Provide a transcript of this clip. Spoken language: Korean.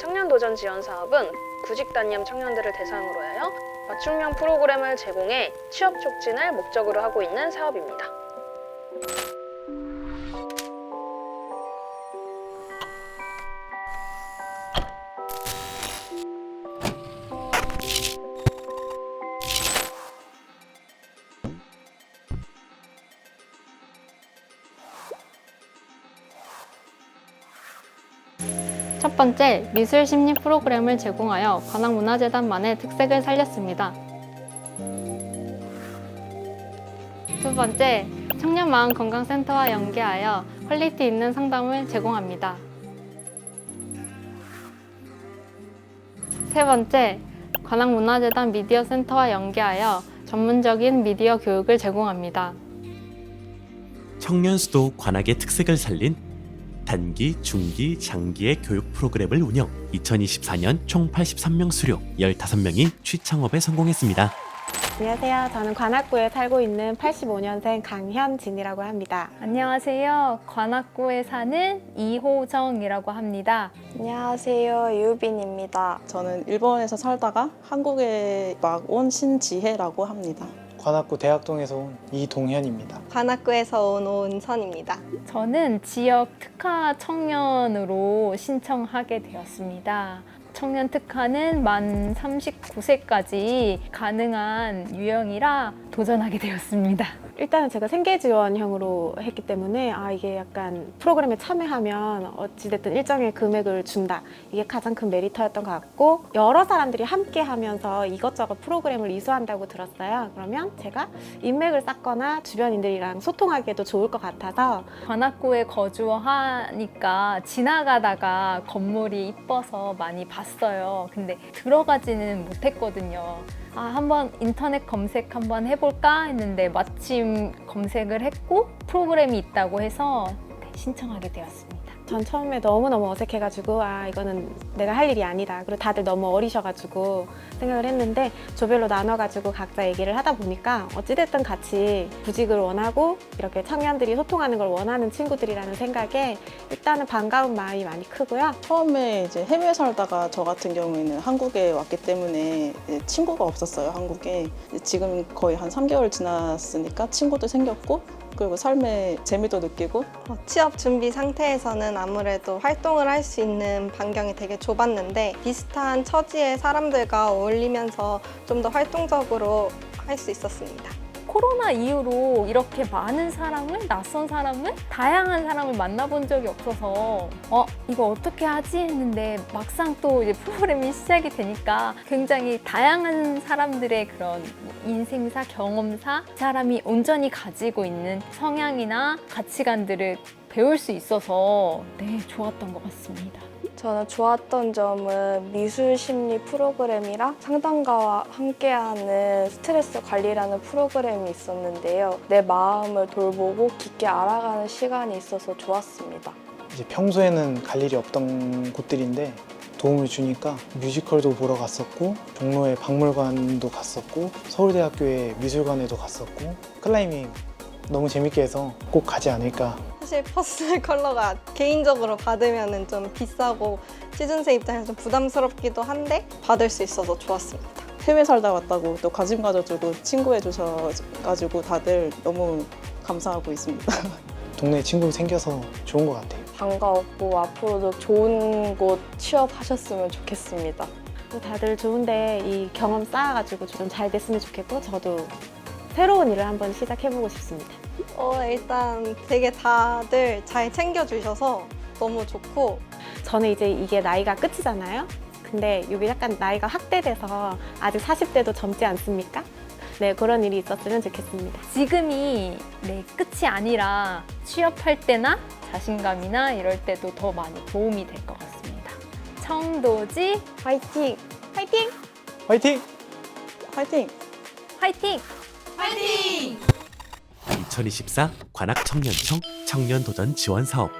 청년 도전 지원 사업은 구직 단념 청년들을 대상으로 하여 맞춤형 프로그램을 제공해 취업 촉진을 목적으로 하고 있는 사업입니다. 첫 번째, 미술 심리 프로그램을 제공하여 관악문화재단만의 특색을 살렸습니다. 두 번째, 청년마음 건강센터와 연계하여 퀄리티 있는 상담을 제공합니다. 세 번째, 관악문화재단 미디어 센터와 연계하여 전문적인 미디어 교육을 제공합니다. 청년 수도 관악의 특색을 살린 단기, 중기, 장기의 교육 프로그램을 운영. 2024년 총 83명 수료, 15명이 취창업에 성공했습니다. 안녕하세요. 저는 관악구에 살고 있는 85년생 강현진이라고 합니다. 안녕하세요. 관악구에 사는 이호정이라고 합니다. 안녕하세요. 유빈입니다. 저는 일본에서 살다가 한국에 막 온 신지혜라고 합니다. 관악구 대학동에서 온 이동현입니다. 관악구에서 온 오은선입니다. 저는 지역 특화 청년으로 신청하게 되었습니다. 청년 특화는 만 39세까지 가능한 유형이라 도전하게 되었습니다. 일단은 제가 생계 지원형으로 했기 때문에 아 이게 약간 프로그램에 참여하면 어찌됐든 일정의 금액을 준다. 이게 가장 큰 메리트였던 것 같고 여러 사람들이 함께 하면서 이것저것 프로그램을 이수한다고 들었어요. 그러면 제가 인맥을 쌓거나 주변인들이랑 소통하기에도 좋을 것 같아서 관악구에 거주하니까 지나가다가 건물이 이뻐서 많이 봤어요. 근데 들어가지는 못했거든요. 아, 한번 인터넷 검색 한번 해볼까 했는데 마침 검색을 했고 프로그램이 있다고 해서 네, 신청하게 되었습니다. 전 처음에 너무너무 어색해가지고 아 이거는 내가 할 일이 아니다. 그리고 다들 너무 어리셔가지고 생각을 했는데 조별로 나눠가지고 각자 얘기를 하다 보니까 어찌됐든 같이 구직을 원하고 이렇게 청년들이 소통하는 걸 원하는 친구들이라는 생각에 일단은 반가운 마음이 많이 크고요. 처음에 이제 해외 살다가 저 같은 경우에는 한국에 왔기 때문에 친구가 없었어요, 한국에. 지금 거의 한 3개월 지났으니까 친구도 생겼고, 그리고 삶의 재미도 느끼고, 어, 취업 준비 상태에서는 아무래도 활동을 할 수 있는 반경이 되게 좁았는데 비슷한 처지의 사람들과 어울리면서 좀 더 활동적으로 할 수 있었습니다. 코로나 이후로 이렇게 많은 사람을 낯선 사람을 다양한 사람을 만나본 적이 없어서 어 이거 어떻게 하지? 했는데 막상 또 이제 프로그램이 시작이 되니까 굉장히 다양한 사람들의 그런 뭐 인생사 경험사 사람이 온전히 가지고 있는 성향이나 가치관들을 배울 수 있어서 네 좋았던 것 같습니다. 저는 좋았던 점은 미술 심리 프로그램이랑 상담가와 함께하는 스트레스 관리라는 프로그램이 있었는데요. 내 마음을 돌보고 깊게 알아가는 시간이 있어서 좋았습니다. 이제 평소에는 갈 일이 없던 곳들인데 도움을 주니까 뮤지컬도 보러 갔었고 종로의 박물관도 갔었고 서울대학교의 미술관에도 갔었고 클라이밍 너무 재밌게 해서 꼭 가지 않을까 사실 퍼스널 컬러가 개인적으로 받으면 좀 비싸고 취준생 입장에서 좀 부담스럽기도 한데 받을 수 있어서 좋았습니다. 해외 살다 왔다고 또 관심 가져주고 친구해 주셔가지고 다들 너무 감사하고 있습니다. 동네 친구 생겨서 좋은 것 같아요. 반가웠고 앞으로도 좋은 곳 취업하셨으면 좋겠습니다. 또 다들 좋은데 이 경험 쌓아가지고 좀 잘 됐으면 좋겠고 저도 새로운 일을 한번 시작해보고 싶습니다. 어, 일단 되게 다들 잘 챙겨주셔서 너무 좋고 저는 이제 이게 나이가 끝이잖아요. 근데 이게 약간 나이가 확대돼서 아직 40대도 젊지 않습니까? 네, 그런 일이 있었으면 좋겠습니다. 지금이 내 끝이 아니라 취업할 때나 자신감이나 이럴 때도 더 많이 도움이 될 것 같습니다. 청도지 화이팅! 화이팅! 화이팅! 화이팅! 화이팅! 2024 관악 청년청 청년 도전 지원 사업